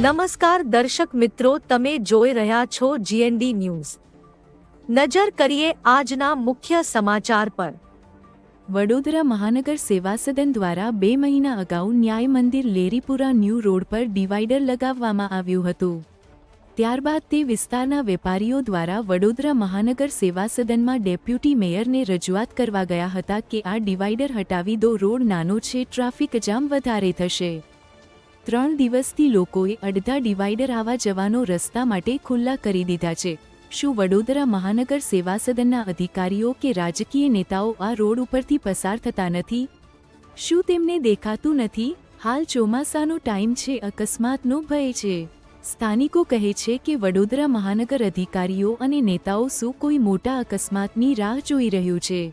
નમસ્કાર દર્શક મિત્રો, તમે જોઈ રહ્યા છો જીએનડી ન્યૂઝ નજર કરીએ આજના મુખ્ય સમાચાર પર. વડોદરા મહાનગર સેવા સદન દ્વારા બે મહિના અગાઉ ન્યાય મંદિર લેરીપુરા ન્યૂ રોડ પર ડિવાઈડર લગાવવામાં આવ્યું હતું. ત્યારબાદ તે વિસ્તારના વેપારીઓ દ્વારા વડોદરા મહાનગર સેવા સદનમાં ડેપ્યુટી મેયરને રજૂઆત કરવા ગયા હતા કે આ ડિવાઈડર હટાવી દો, રોડ નાનો છે, ટ્રાફિક જામ વધારે થશે. ત્રણ દિવસથી લોકોએ અડધા ડિવાઈડર આવા જવાનો રસ્તા માટે ખુલ્લા કરી દીધા છે. શું વડોદરા મહાનગર સેવા સદનના અધિકારીઓ કે રાજકીય નેતાઓ આ રોડ ઉપરથી પસાર થતા નથી? શું તેમને દેખાતું નથી? હાલ ચોમાસાનો ટાઈમ છે, અકસ્માતનો ભય છે. સ્થાનિકો કહે છે કે વડોદરા મહાનગર અધિકારીઓ અને નેતાઓ શું કોઈ મોટા અકસ્માતની રાહ જોઈ રહ્યું છે?